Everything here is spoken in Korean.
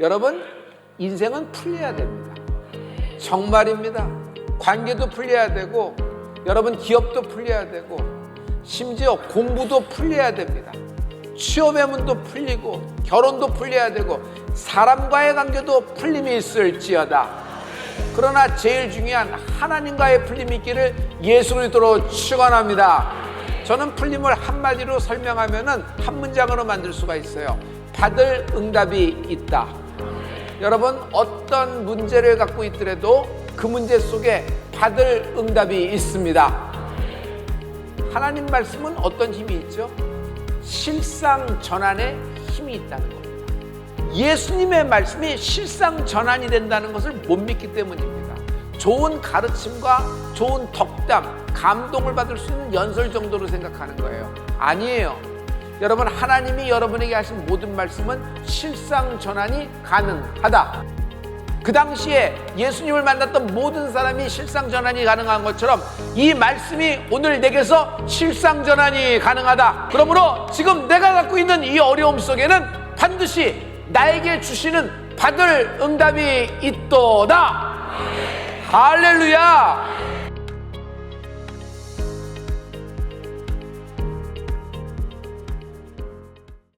여러분, 인생은 풀려야 됩니다. 정말입니다. 관계도 풀려야 되고, 여러분 기업도 풀려야 되고, 심지어 공부도 풀려야 됩니다. 취업의 문도 풀리고, 결혼도 풀려야 되고, 사람과의 관계도 풀림이 있을지어다. 그러나 제일 중요한 하나님과의 풀림이 있기를 예수 그리스도로 축원합니다. 저는 풀림을 한마디로 설명하면은 한 문장으로 만들 수가 있어요. 받을 응답이 있다. 여러분 어떤 문제를 갖고 있더라도 그 문제 속에 받을 응답이 있습니다. 하나님 말씀은 어떤 힘이 있죠? 실상 전환에 힘이 있다는 겁니다. 예수님의 말씀이 실상 전환이 된다는 것을 못 믿기 때문입니다. 좋은 가르침과 좋은 덕담, 감동을 받을 수 있는 연설 정도로 생각하는 거예요. 아니에요. 여러분, 하나님이 여러분에게 하신 모든 말씀은 실상 전환이 가능하다. 그 당시에 예수님을 만났던 모든 사람이 실상 전환이 가능한 것처럼 이 말씀이 오늘 내게서 실상 전환이 가능하다. 그러므로 지금 내가 갖고 있는 이 어려움 속에는 반드시 나에게 주시는 받을 응답이 있도다. 할렐루야.